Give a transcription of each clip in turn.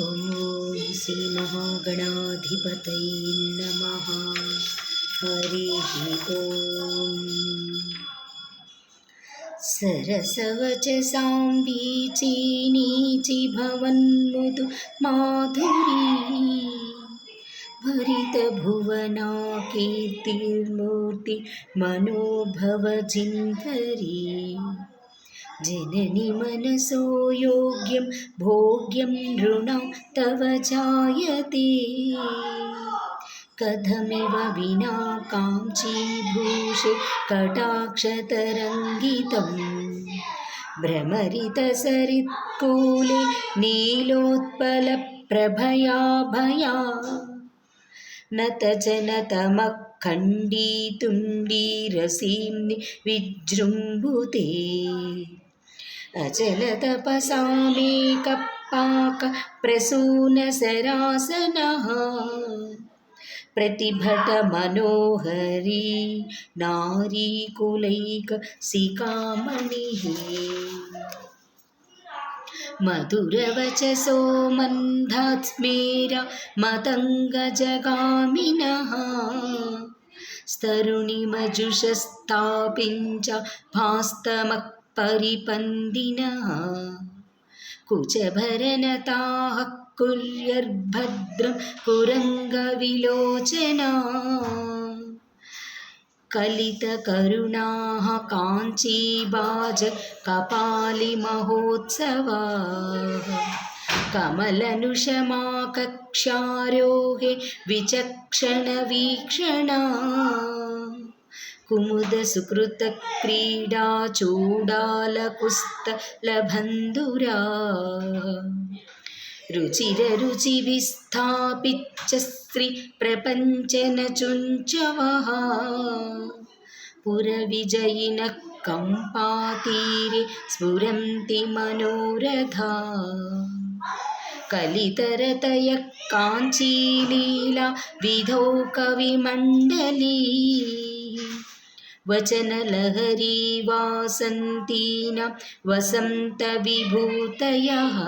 ॐ श्रीमहागणाधिपतये नमः। हरिः ॐ सरसवचसां वीचीनीचि भवन्मुदु माधुरी। भरितभुवना कीर्तिर्मूर्ति मनोभवचिन्तरी जननि मनसो योग्यं भोग्यं नृणां तव जायते कथमिव विना काञ्चीभूषे कटाक्षतरङ्गितं भ्रमरितसरित्कूले नीलोत्पलप्रभया भया नतजनतमः खण्डीतुण्डीरसीम्नि विजृम्भुते अचलतपसामेकपाकप्रसूनसरासनः प्रतिभटमनोहरी नारीकुलैकसिकामणिः मधुरवचसो मन्धात्स्मेरा मतङ्गजगामिनः स्तरुणिमजुषस्तापिञ्च भास्तमः परिपन्दिनः। कुचभरनताः कुर्यर्भद्रं कुरङ्गविलोचना। कलितकरुणाः काञ्चीबाज कपालिमहोत्सवाः। कमलनुषमाकक्षारोहे विचक्षणवीक्षणा। कुमुदसुकृतक्रीडा चूडालकुस्तलबन्धुरा रुचिररुचिविस्थापिच्च स्त्रीप्रपञ्चनचुञ्चवः पुरविजयिनः कम्पातीरे स्फुरन्ति मनोरथा। कलितरतयः काञ्चीलीला विधौ कविमण्डली। वचनलहरी वासन्तीनां वसन्तविभूतयः।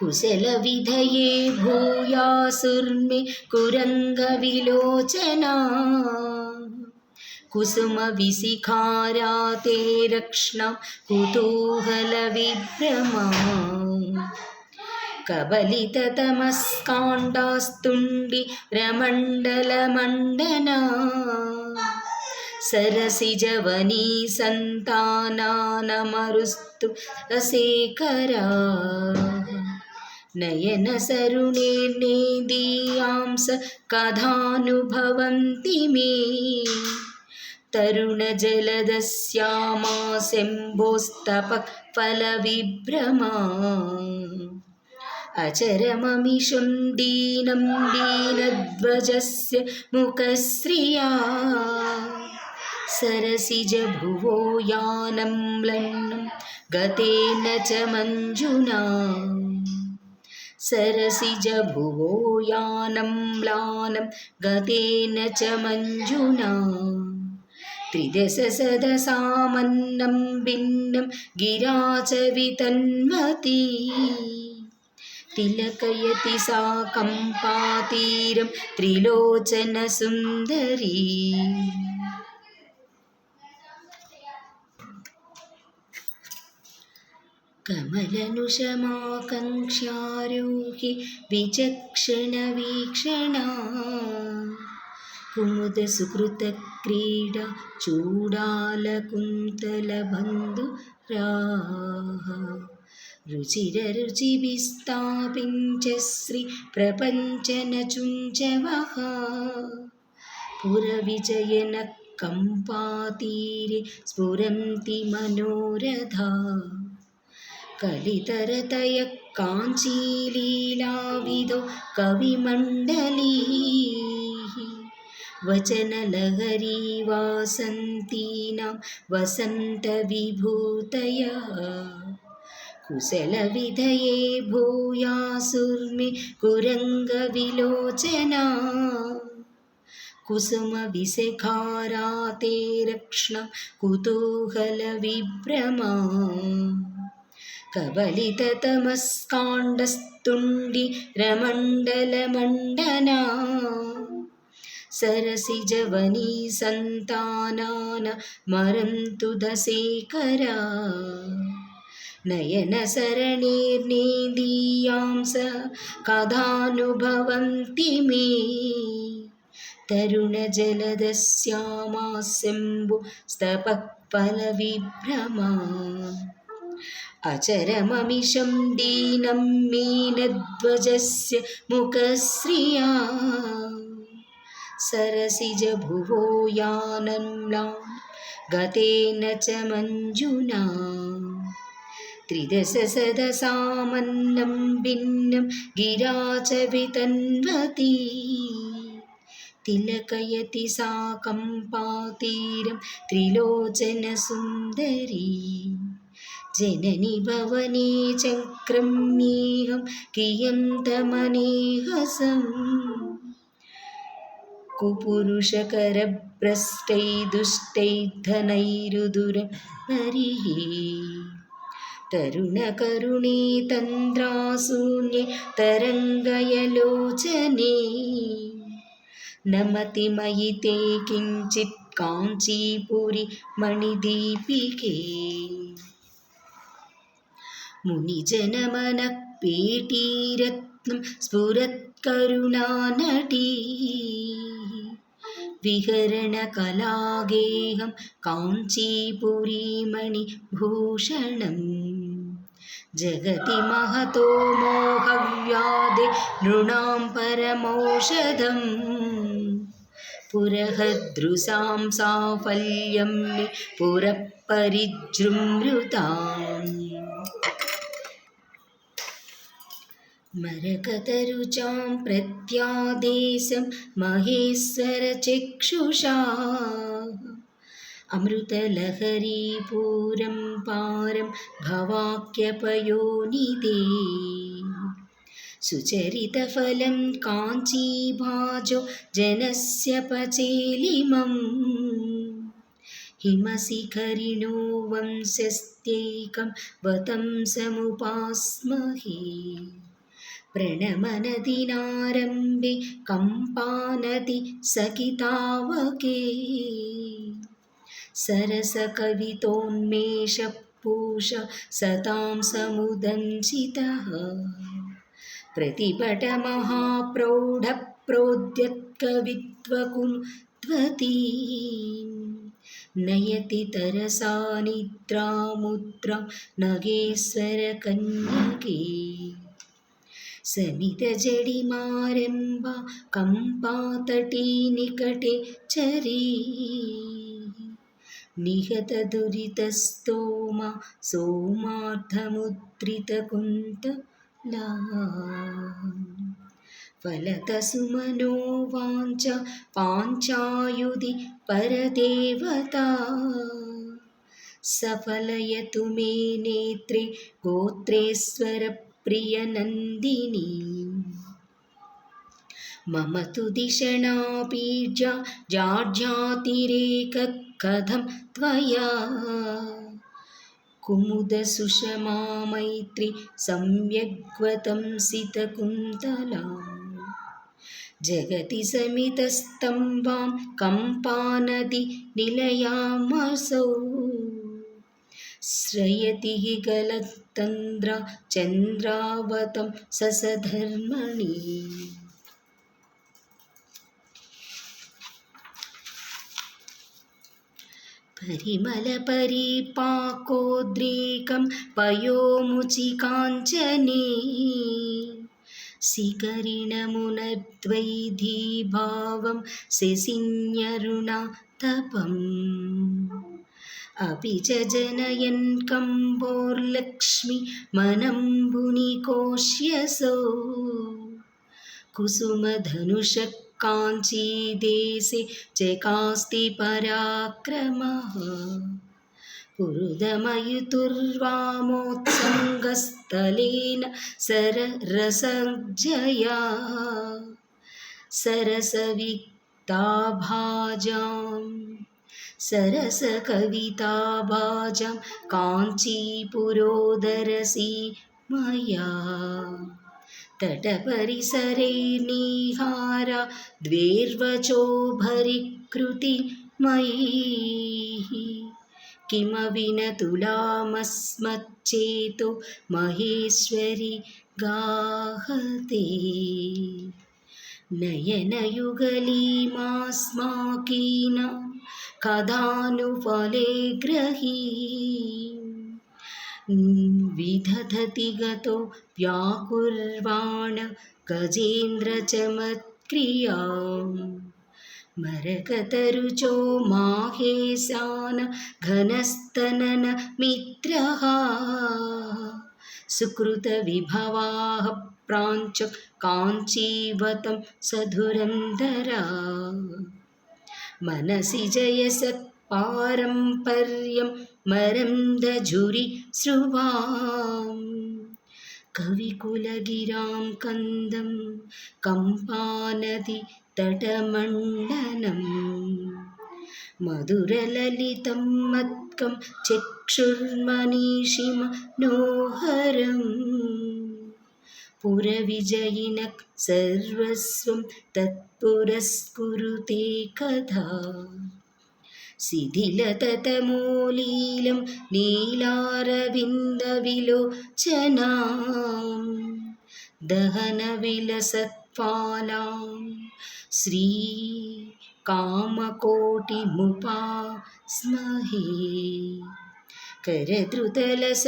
कुशलविधये भूयासुर्मे कुरङ्गविलोचना। कुसुमविशिखारा ते रक्ष्णां कुतूहलविभ्रमा। कबलिततमस्काण्डास्तुण्डि रमण्डलमण्डना सरसिजवनी सन्तानानमरुस्तु रसेकरा नयनसरुणेर्नेदीयांस कथानुभवन्ति मे तरुणजलदस्यामाशम्भोस्तपः फलविभ्रमा अचरममिषं दीनं दीनध्वजस्य मुखश्रिया। सरसिजभुवो यानं म्लन्नं गतेन च मञ्जुना। सरसिजभुवो यानं म्लानं गतेन च मञ्जुना। त्रिदशसदसामन्नं भिन्नं गिरा च തിലകയതി സാ കമ്പാതീരം ത്രിലോചന സുന്ദരീ കമലനുഷമാകങ്ക്ഷാരൂഹി വിചക്ഷണവീക്ഷണ. കുമുദസുഹൃതക്രീഡ ചൂടാലകുന്തലബന്ധുരാ. रुचिररुचिविस्तापिञ्च श्रीप्रपञ्चनचुञ्चवः पुरविजयनः कम्पातीरे स्फुरन्ति मनोरथा। कलितरतयः काञ्चीलीलाविदो कविमण्डली। वचनलहरी वासन्तीनां वसन्तविभूतयः कुशलविधये भूयासुर्मे कुरङ्गविलोचना कुसुमविशखारा ते रक्ष्ण कुतूहलविभ्रमा कबलिततमस्काण्डस्तुण्डि रमण्डलमण्डना सरसिजवनी सन्तानान मरन्तु दशेकरा नयनसरणीर्नेदीयां स कथानुभवन्ति मे तरुणजलदस्यामास्यम्बु स्तपः फलविभ्रमा अचरममिषं दीनं मीनध्वजस्य मुखश्रिया सरसिजभुवो यानम्लान् गतेन च मञ्जुना ത്രിദശസദസാമന്നം ഭിന്നം ഗിരാചവിതന്വതീ തിലകയതി സാ കമ്പാതീരം ത്രിലോചനസുന്ദരീ. ജനനി ഭവനീ ചക്രമീഹം കിയം തമനേഹസം കുപുരുഷകരഭ്രഷ്ടൈ ദുഷ്ടൈ ധനൈരുദുരം ഹരിഹേ तरुणकरुणे तन्द्राशून्ये तरङ्गयलोचने नमति मयि ते किञ्चित् काञ्चीपुरि मणिदीपिके मुनिजनमनः पेटीरत्नं स्फुरत्करुणानटी विहरणकलागेहं काञ्चीपुरीमणिभूषणम् जगति महतो मोहव्याधे नृणां परमौषधम्। पुरहदृशां साफल्यं मे पुरःपरिजृम्रुताम् मरकतरुचां प्रत्यादेशं महेश्वरचक्षुषा अमृतलहरीपूरं पारं भवाक्यपयोनिदे सुचरितफलं काञ्चीभाजो जनस्य पचेलिमम्। हिमशिखरिणो वंशस्त्यैकं वतं समुपास्महे। प्रणमनदिनारम्भे कम्पानदि सकितावके सरसकवितोन्मेषपूष सतां समुदञ्चितः प्रतिपटमहाप्रौढप्रौद्यत्कवित्वकुत्वती नयति तरसा निद्रामुद्रां नगेश्वरकन्यके समितजडिमारम्भा कम्पातटी निकटे चरी। निहतदुरितस्तोमा सोमार्थमुद्रितकुन्तला फलतसुमनो वाञ्च पाञ्चायुधि परदेवता। सफलयतु मे नेत्रे गोत्रेश्वरप्रियनन्दिनी। मम तु दिशणापीड्या जाड्यातिरेकः कथं त्वया कुमुदसुषमा मैत्री सम्यग्वतं सितकुन्तला जगति समितस्तम्भां कम्पानदि निलयामसौ श्रयति हि गलत्तन्द्रा चन्द्रावतं ससधर्मणि परिमलपरिपाकोद्रेकं पयोमुचिकाञ्चने। शिखरिणमुनद्वैधीभावं शशिन्यरुणा तपम् अपि च जनयन् कम्बोर्लक्ष्मि मनम्बुनिकोष्यसौ। कुसुमधनुषः काञ्चीदेशे चकास्ति पराक्रमः। पुरुदमयुतुर्वामोत्सङ्गस्थलेन सररसजया सरसविक्ताभाजां सरसकविताभाजां काञ्चीपुरोदरसी मया तटपरिसरैर्निहारा द्वेर्वचोभरिकृति मयि किमपि न गाहते। नयनयुगलीमास्माकीना कदानुफले ग्रही विदधति गतो व्याकुर्वाण गजेन्द्रचमत्क्रिया मरकतरुचो माहेशान घनस्तनन मित्रः सुकृतविभवाः प्राञ्च काञ्चीवतं सधुरन्धरा मनसि जयसत्पारम्पर्यं मरन्दझुरि स्रुवाम् कविकुलगिरां कन्दं कम्पानदि तटमण्डलम् मधुरललितं मत्कं चक्षुर्मनीषिमनोहरम् पुरविजयिनः सर्वस्वं तत्पुरस्कुरुते कथा शिथिलततमोलीलं नीलारविन्दविलोचना दहनविलसत्पालां श्रीकामकोटिमुपास्महे करद्रुतलसच्चूलां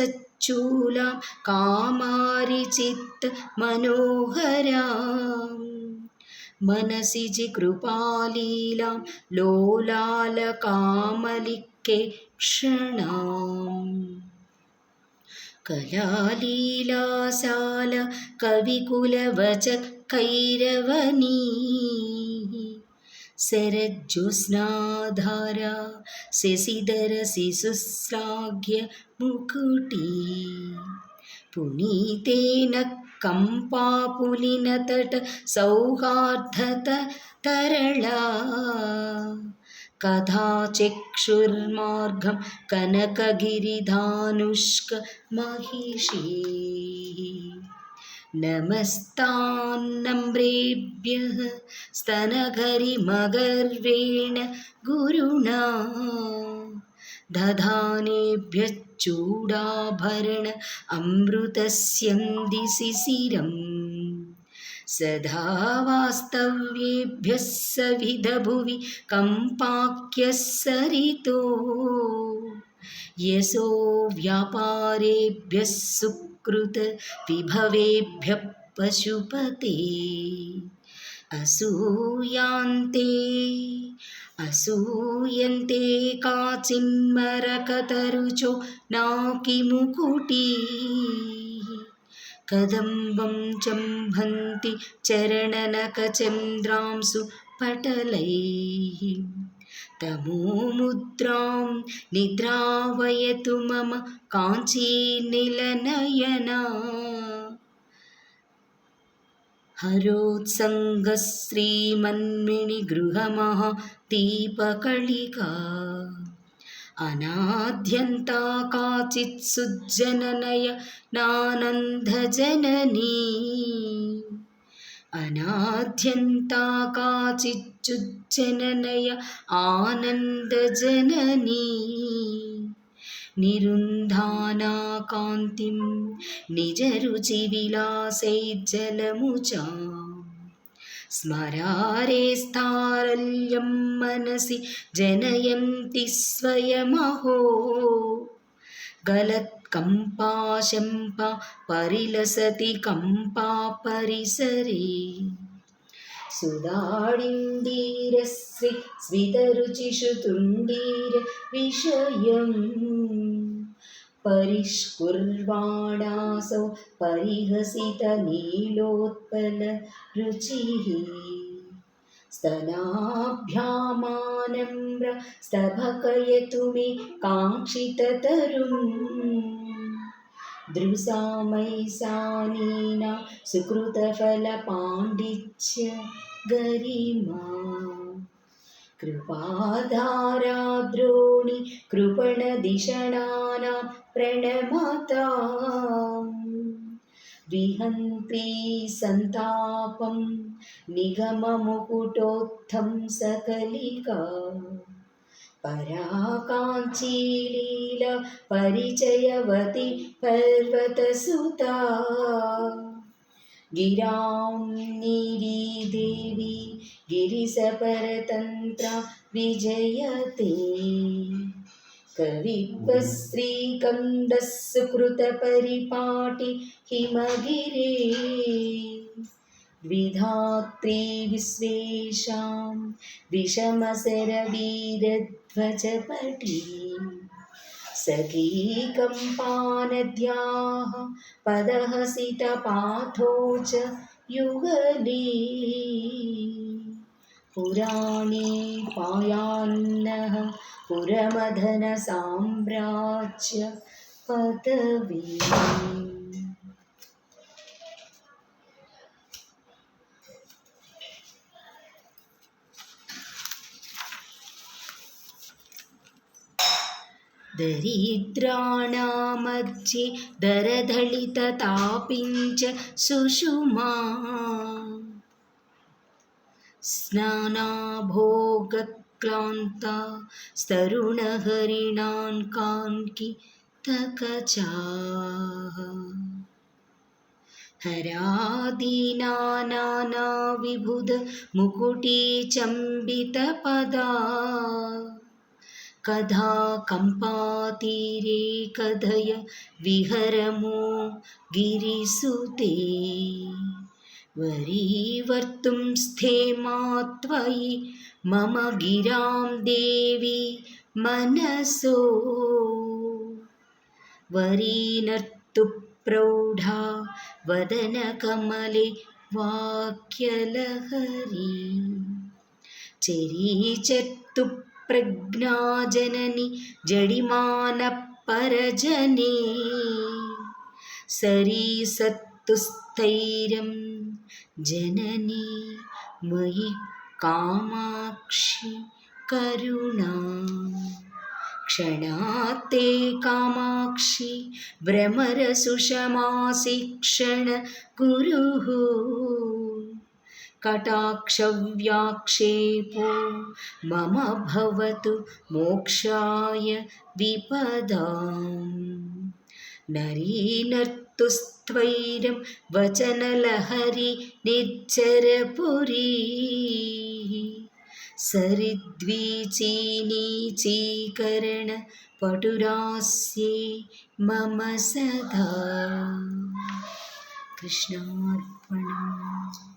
कामारिचित्तमनोहराम् मनसि जिकृपालीलां लोलालकामलिके क्षणाम् कलालीलासाल कविकुलवच कैरवनी शरज्योत्स्नाधारा शशिधरशिशुश्लाघ्य मुकुटी पुनीतेन कम्पापुलिनतट सौहार्दत तरला कथाचक्षुर्मार्गं कनकगिरिधानुष्कमहिषी नमस्तान्नम्रेभ्यः स्तनघरिमगर्वेण गुरुणा दधानेभ्यश्चूडाभरण अमृतस्यन्दिशिशिरम् सदा वास्तव्येभ्यः सविधभुवि कम्पाख्यः सरितो यशो व्यापारेभ्यः सुकृतविभवेभ्यः पशुपते అసూయాంతే అసూయంతే కాచిన్మరకతరుచో నాకి ముకుటి. కదంబం చంభంతి చరణనకచంద్రాంసు పటలై. తమోముద్రాం నిద్రావయతు మమ కాంచీనిలనయనా हरोत्सङ्गः श्रीमन्मिणिगृहमहादीपकळिका अनाद्यन्ता काचित् सुज्जननय नानन्दजननी। अनाद्यन्ता काचिच्चुज्जननय आनन्दजननी निरुन्धानाकान्तिं निजरुचिविलासैज्जलमुचा स्मरारे स्तारल्यं मनसि जनयन्ति स्वयमहो गलत्कम्पाशम्पा परिलसति कम्पा परिसरे सुदाडिन्दीरश्री स्मितरुचिषु तुण्डीरविषयम् परिष्कुर्वाणासौ परिहसितनीलोत्पलरुचिः स्तनाभ्यामानम्र स्तभकयतु मे काङ्क्षिततरुम् दृशामैसानीना सुकृतफलपाण्डित्य गरिमा। कृपाधाराद्रोणि कृपणदिषणानां ప్రణమత. విహంతి సంతాపం నిగమముకుటోత్థం సకలికా. పరాకాంచీలీల పరిచయవతి పర్వతసుతా. గిరాం నీరీదేవి గిరిసపరతంత్ర విజయతే. कवित्वश्रीकन्दः सुकृतपरिपाटि हिमगिरे द्विधात्री विश्वेषां विषमसरवीरध्वजपटी सखीकम्पानद्याः पदहसितपाथो च युगली पुराणे पायान्नः पुरमदनसाम्राज्य पदवी। दरिद्राणामध्ये दरदलिततापिञ्च सुषुमा। स्नानाभोगक्लान्ता स्तरुणहरिणान् कान्कितकचाः हरादीनाना विबुध मुकुटीचम्बितपदा कदा कम्पातीरे कथय विहरमो गिरिसुते। वरीवर्तुं स्थेमा त्वयि मम गिरां देवि मनसो। वरीनर्तु प्रौढा वदनकमले वाक्यलहरी। चरीचर्तु प्रज्ञाजननि जडिमानपरजने सरीसत्तु स्थैर्यं जननी मयि कामाक्षि करुणा। क्षणात्ते कामाक्षि भ्रमरसुषमाशिक्षण गुरुः। कटाक्षव्याक्षेपो मम भवतु मोक्षाय विपदाम् नरीनर्तुस्त्वैरं वचनलहरि निर्जरपुरी सरिद्वीचीनीचीकरणपटुरास्ये मम सदा कृष्णार्पणम्।